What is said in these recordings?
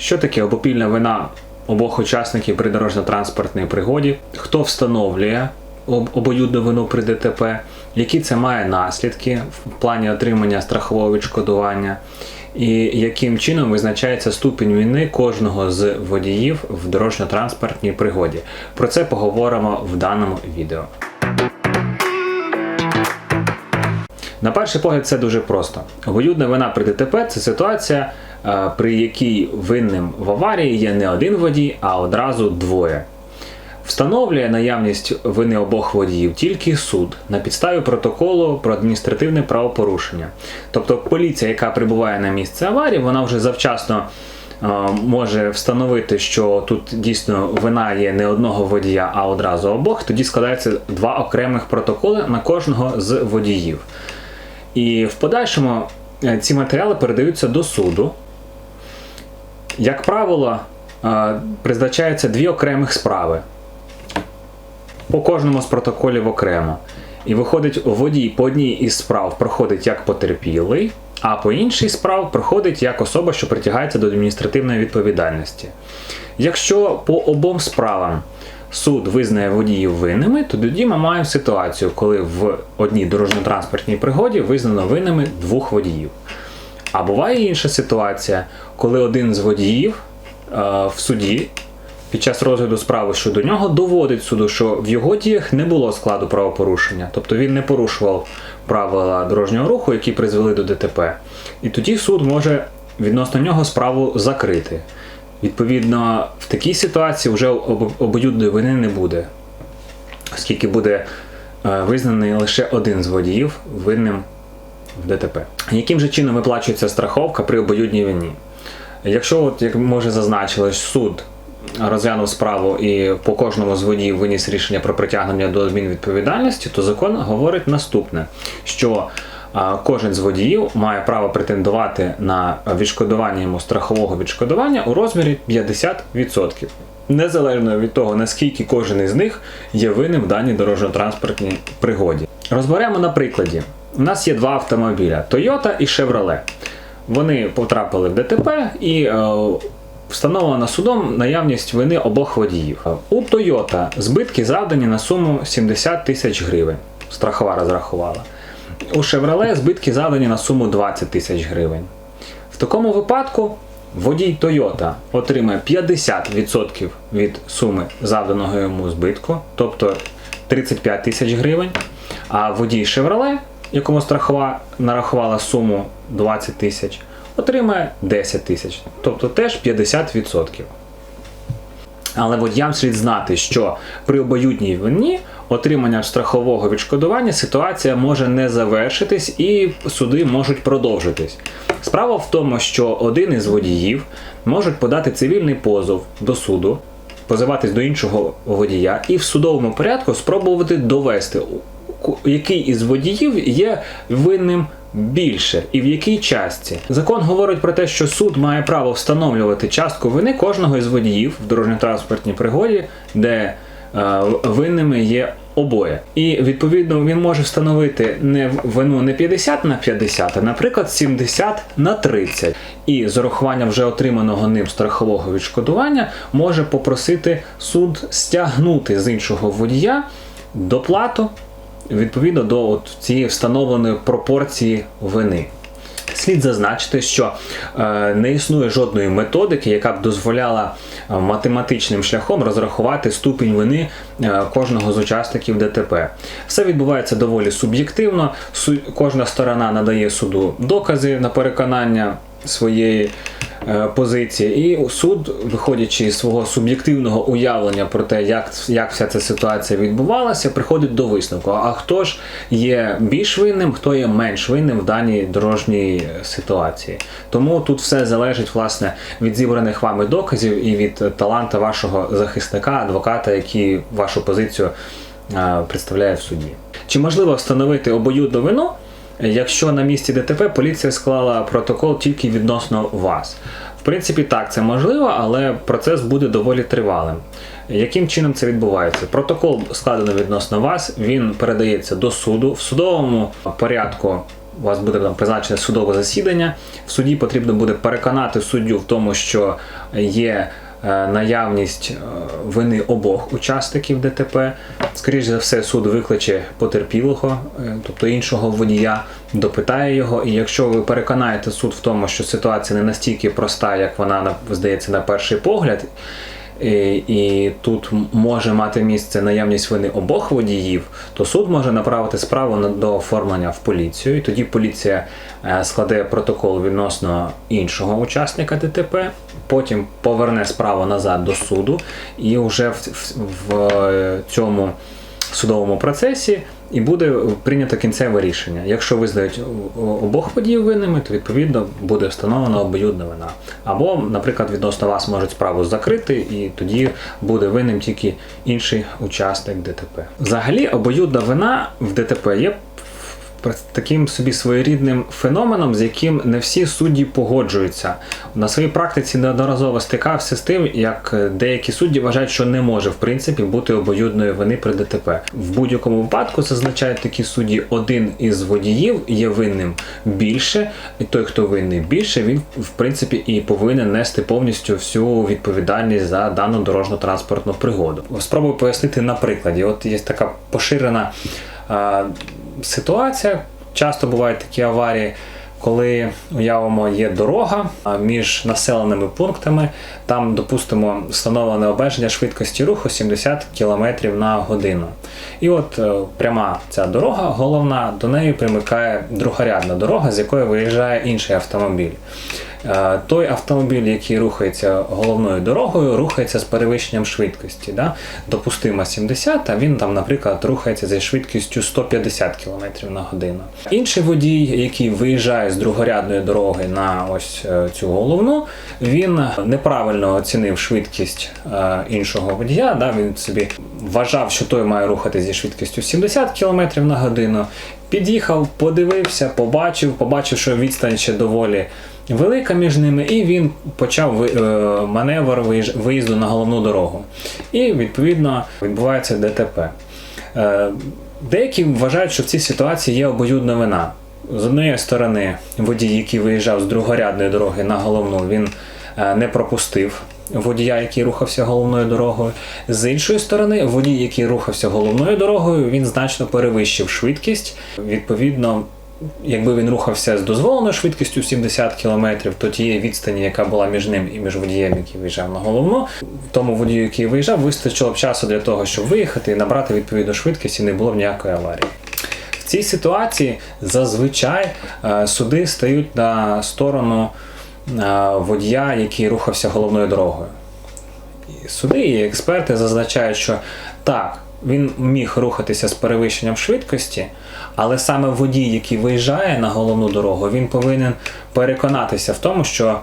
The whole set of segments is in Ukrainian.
Що таке обопільна вина обох учасників при дорожньо-транспортній пригоді? Хто встановлює об- обоюдну вину при ДТП? Які це має наслідки в плані отримання страхового відшкодування? І яким чином визначається ступінь вини кожного з водіїв в дорожньо-транспортній пригоді? Про це поговоримо в даному відео. На перший погляд, це дуже просто. Обоюдна вина при ДТП це ситуація, при якій винним в аварії є не один водій, а одразу двоє. Встановлює наявність вини обох водіїв тільки суд на підставі протоколу про адміністративне правопорушення. Тобто поліція, яка прибуває на місце аварії, вона вже завчасно е, може встановити, що тут дійсно вина є не одного водія, а одразу обох. Тоді складаються два окремих протоколи на кожного з водіїв. І в подальшому е, ці матеріали передаються до суду. Як правило, е, призначаються дві окремих справи. По кожному з протоколів окремо. І виходить, водій по одній із справ проходить як потерпілий, а по іншій справ проходить як особа, що притягається до адміністративної відповідальності. Якщо по обом справам суд визнає водіїв винними, то тоді ми маємо ситуацію, коли в одній дорожньо-транспортній пригоді визнано винними двох водіїв. А буває інша ситуація, коли один з водіїв в суді під час розгляду справи щодо нього доводить суду, що в його діях не було складу правопорушення, тобто він не порушував правила дорожнього руху, які призвели до ДТП. І тоді суд може відносно нього справу закрити. Відповідно, в такій ситуації вже обоюдної вини не буде, оскільки буде е, визнаний лише один з водіїв винним в ДТП. Яким же чином виплачується страховка при обоюдній вині? Якщо, от, як ми вже зазначили, суд розглянув справу і по кожному з водіїв виніс рішення про притягнення до адмінвідповідальності, то закон говорить наступне: що кожен з водіїв має право претендувати на відшкодування йому страхового відшкодування у розмірі 50%. Незалежно від того, наскільки кожен із них є винним в даній дорожньо-транспортній пригоді. Розберемо на прикладі. У нас є два автомобіля Toyota і Chevrolet. Вони потрапили в ДТП і е, встановлена судом наявність вини обох водіїв. У Toyota збитки завдані на суму 70 тисяч гривень. Страхова розрахувала. У Chevrolet збитки завдані на суму 20 тисяч гривень. В такому випадку водій Toyota отримає 50% від суми завданого йому збитку, тобто 35 тисяч гривень. А водій Chevrolet, якому страхова нарахувала суму 20 тисяч, отримає 10 тисяч, тобто теж 50%. Але водіям слід знати, що при обоюдній вині отримання страхового відшкодування ситуація може не завершитись і суди можуть продовжитись. Справа в тому, що один із водіїв може подати цивільний позов до суду, позиватись до іншого водія і в судовому порядку спробувати довести, який із водіїв є винним більше і в якій частці. Закон говорить про те, що суд має право встановлювати частку вини кожного із водіїв в дорожньо-транспортній пригоді, де е, винними є обоє. І відповідно він може встановити не вину не 50 на 50, а, наприклад, 70 на 30. І з урахуванням вже отриманого ним страхового відшкодування може попросити суд стягнути з іншого водія доплату відповідно до от цієї встановленої пропорції вини. Слід зазначити, що е, не існує жодної методики, яка б дозволяла е, математичним шляхом розрахувати ступінь вини е, кожного з учасників ДТП. Все відбувається доволі суб'єктивно. Су- кожна сторона надає суду докази на переконання своєї е, позиції, і суд, виходячи із свого суб'єктивного уявлення про те, як, як вся ця ситуація відбувалася, приходить до висновку. А хто ж є більш винним, хто є менш винним в даній дорожній ситуації. Тому тут все залежить власне від зібраних вами доказів і від таланта вашого захисника, адвоката, який вашу позицію е, представляє в суді. Чи можливо встановити обоюдну вину? Якщо на місці ДТП поліція склала протокол тільки відносно вас. В принципі, так, це можливо, але процес буде доволі тривалим. Яким чином це відбувається? Протокол складено відносно вас, він передається до суду. В судовому порядку у вас буде там призначене судове засідання. В суді потрібно буде переконати суддю в тому, що є наявність е, вини обох учасників ДТП. Скоріше за все, суд викличе потерпілого, е, тобто іншого водія, допитає його. І якщо ви переконаєте суд в тому, що ситуація не настільки проста, як вона здається на перший погляд. І, і тут може мати місце наявність вини обох водіїв, то суд може направити справу до оформлення в поліцію. І тоді поліція е, складе протокол відносно іншого учасника ДТП, потім поверне справу назад до суду, і вже в, в, в е, цьому судовому процесі і буде прийнято кінцеве рішення. Якщо визнають обох подій винними, то відповідно буде встановлена обоюдна вина. Або, наприклад, відносно вас можуть справу закрити, і тоді буде винним тільки інший учасник ДТП. Взагалі, обоюдна вина в ДТП є таким собі своєрідним феноменом, з яким не всі судді погоджуються. На своїй практиці неодноразово стикався з тим, як е, деякі судді вважають, що не може в принципі бути обоюдної вини при ДТП. В будь-якому випадку зазначають такі судді, один із водіїв є винним більше, і той, хто винний більше, він в принципі і повинен нести повністю всю відповідальність за дану дорожньо-транспортну пригоду. Спробую пояснити на прикладі. От є така поширена а, ситуація. Часто бувають такі аварії, коли уявимо є дорога між населеними пунктами. Там, допустимо, встановлене обмеження швидкості руху 70 км на годину. І от е, пряма ця дорога, головна, до неї примикає другорядна дорога, з якої виїжджає інший автомобіль. Е, Той автомобіль, який рухається головною дорогою, рухається з перевищенням швидкості. Да? Допустимо 70, а він там, наприклад, рухається зі швидкістю 150 км на годину. Інший водій, який виїжджає з другорядної дороги на ось е, цю головну, він неправильно оцінив швидкість е, іншого водія. Да? Він собі вважав, що той має рухати зі швидкістю 70 км на годину. Під'їхав, подивився, побачив, побачив, що відстань ще доволі велика між ними, і він почав е, маневр виїзду на головну дорогу. І відповідно відбувається ДТП. Е, Деякі вважають, що в цій ситуації є обоюдна вина. З однієї сторони, водій, який виїжджав з другорядної дороги на головну, він е, не пропустив водія, який рухався головною дорогою. З іншої сторони, водій, який рухався головною дорогою, він значно перевищив швидкість. Відповідно, якби він рухався з дозволеною швидкістю 70 км, то тієї відстані, яка була між ним і між водієм, який виїжджав на головну, тому водію, який виїжджав, вистачило б часу для того, щоб виїхати і набрати відповідну швидкість, і не було б ніякої аварії. В цій ситуації зазвичай е, суди стають на сторону е, водія, який рухався головною дорогою. Суди і експерти зазначають, що так, він міг рухатися з перевищенням швидкості, але саме водій, який виїжджає на головну дорогу, він повинен переконатися в тому, що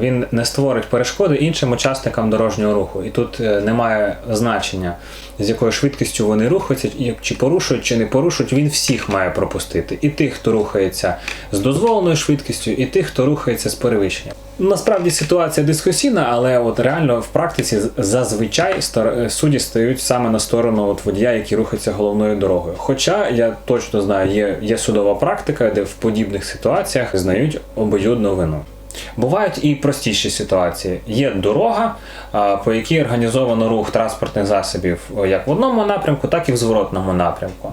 він не створить перешкоди іншим учасникам дорожнього руху. І тут е, немає значення, з якою швидкістю вони рухаються, чи порушують, чи не порушують, він всіх має пропустити. І тих, хто рухається з дозволеною швидкістю, і тих, хто рухається з перевищенням. Насправді ситуація дискусійна, але от реально в практиці зазвичай стор- судді стають саме на сторону от водія, який рухається головною дорогою. Хоча я точно знаю, є, є судова практика, де в подібних ситуаціях знають обоюдну вину. Бувають і простіші ситуації. Є дорога, по якій організовано рух транспортних засобів як в одному напрямку, так і в зворотному напрямку.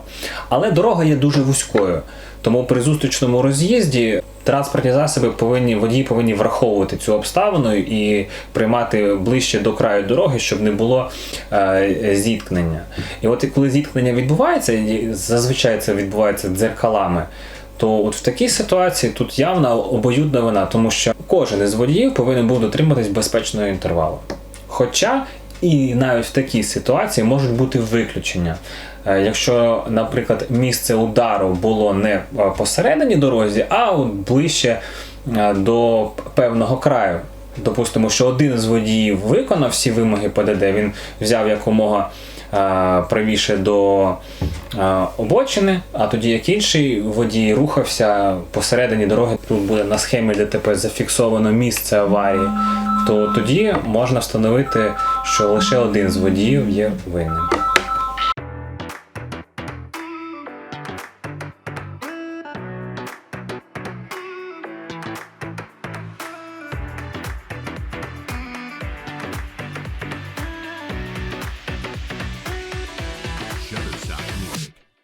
Але дорога є дуже вузькою. Тому при зустрічному роз'їзді транспортні засоби повинні водії повинні враховувати цю обставину і приймати ближче до краю дороги, щоб не було е, зіткнення. І от коли зіткнення відбувається, зазвичай це відбувається дзеркалами. То от в такій ситуації тут явна обоюдна вина, тому що кожен із водіїв повинен був дотриматись безпечного інтервалу. Хоча і навіть в такій ситуації можуть бути виключення. Е, Якщо, наприклад, місце удару було не е, посередині дорозі, а от ближче е, до певного краю. Допустимо, що один з водіїв виконав всі вимоги ПДД, він взяв якомога правіше до е, обочини, а тоді як інший водій рухався посередині дороги. Тут буде на схемі ДТП зафіксовано місце аварії, то тоді можна встановити, що лише один з водіїв є винним.